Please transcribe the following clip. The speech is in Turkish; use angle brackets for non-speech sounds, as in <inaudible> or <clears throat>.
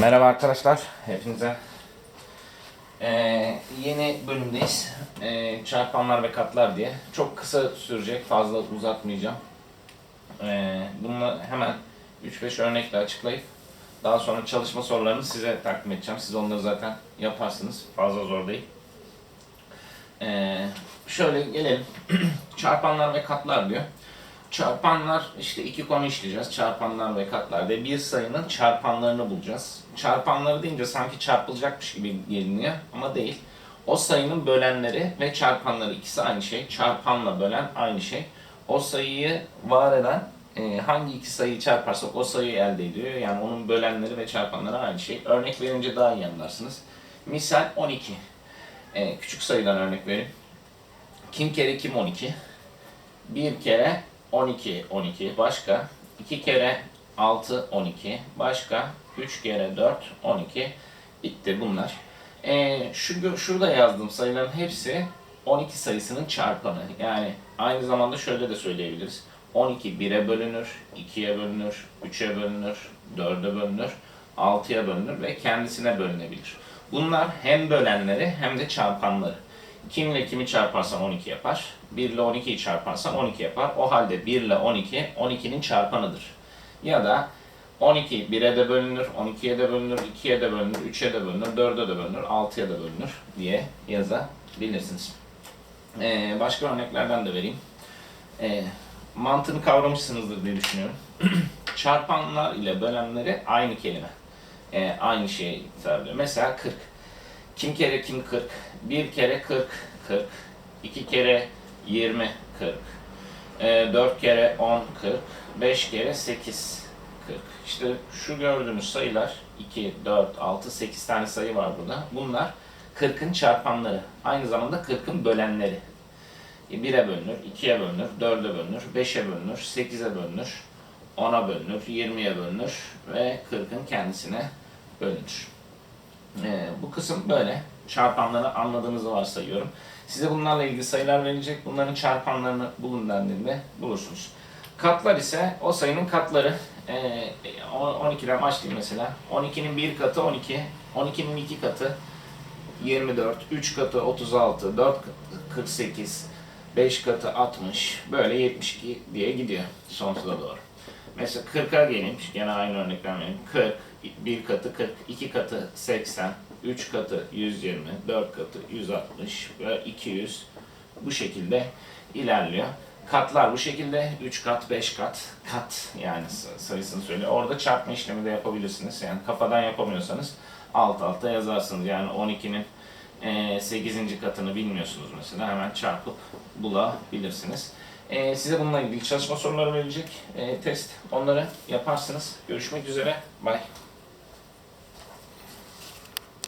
Merhaba arkadaşlar, hepinize. Ee, yeni bölümdeyiz. Ee, çarpanlar ve katlar diye. Çok kısa sürecek, fazla uzatmayacağım. Ee, bunu hemen 3-5 örnekle açıklayıp daha sonra çalışma sorularını size takdim edeceğim. Siz onları zaten yaparsınız, fazla zor değil. Ee, şöyle gelelim. <clears throat> çarpanlar ve katlar diyor. Çarpanlar işte iki konu işleyeceğiz. Çarpanlar ve katlar diye bir sayının çarpanlarını bulacağız. Çarpanları deyince sanki çarpılacakmış gibi geliniyor ama değil. O sayının bölenleri ve çarpanları ikisi aynı şey. Çarpanla bölen aynı şey. O sayıyı var eden e, hangi iki sayıyı çarparsak o sayıyı elde ediyor. Yani onun bölenleri ve çarpanları aynı şey. Örnek verince daha iyi anlarsınız. Misal 12. E, küçük sayıdan örnek vereyim. Kim kere kim 12? Bir kere 12, 12 başka. 2 kere 6, 12 başka. 3 kere 4, 12. Bitti bunlar. Ee, şu, şurada yazdığım sayıların hepsi 12 sayısının çarpanı. Yani aynı zamanda şöyle de söyleyebiliriz. 12 1'e bölünür, 2'ye bölünür, 3'e bölünür, 4'e bölünür, 6'ya bölünür ve kendisine bölünebilir. Bunlar hem bölenleri hem de çarpanları. Kimle kimi çarparsan 12 yapar. 1 ile 12'yi çarparsan 12 yapar. O halde 1 ile 12, 12'nin çarpanıdır. Ya da 12 1'e de bölünür, 12'ye de bölünür, 2'ye de bölünür, 3'e de bölünür, 4'e de bölünür, 6'ya da bölünür diye yazabilirsiniz. Ee, başka örneklerden de vereyim. Ee, mantığını kavramışsınızdır diye düşünüyorum. <clears throat> Çarpanlar ile bölenleri aynı kelime. Ee, aynı şeye hitap ediyor. Mesela 40. Kim kere kim 40? Bir kere 40, 40. İki kere 20, 40. Ee, 4 kere 10, 40. 5 kere 8, 40. İşte şu gördüğünüz sayılar 2, 4, 6, 8 tane sayı var burada. Bunlar 40'ın çarpanları. Aynı zamanda 40'ın bölenleri. 1'e bölünür, 2'ye bölünür, 4'e bölünür, 5'e bölünür, 8'e bölünür, 10'a bölünür, 20'ye bölünür ve 40'ın kendisine bölünür. Ee, bu kısım böyle. Çarpanları anladığınızı varsayıyorum. Size bunlarla ilgili sayılar verilecek. Bunların çarpanlarını bulun dendiğinde bulursunuz. Katlar ise o sayının katları. Ee, 12'den başlayayım mesela. 12'nin bir katı 12. 12'nin iki katı 24. 3 katı 36. 4 katı 48. 5 katı 60. Böyle 72 diye gidiyor sonsuza doğru. Mesela 40'a geleyim. Gene aynı örnekten vereyim. 40, 1 katı 40, 2 katı 80, 3 katı 120, 4 katı 160 ve 200 bu şekilde ilerliyor. Katlar bu şekilde 3 kat, 5 kat, kat yani sayısını söylüyor. Orada çarpma işlemi de yapabilirsiniz. Yani kafadan yapamıyorsanız alt alta yazarsınız. Yani 12'nin 8. katını bilmiyorsunuz mesela hemen çarpıp bulabilirsiniz. Ee, size bununla ilgili çalışma soruları verecek e, test. Onları yaparsınız. Görüşmek üzere. Bye.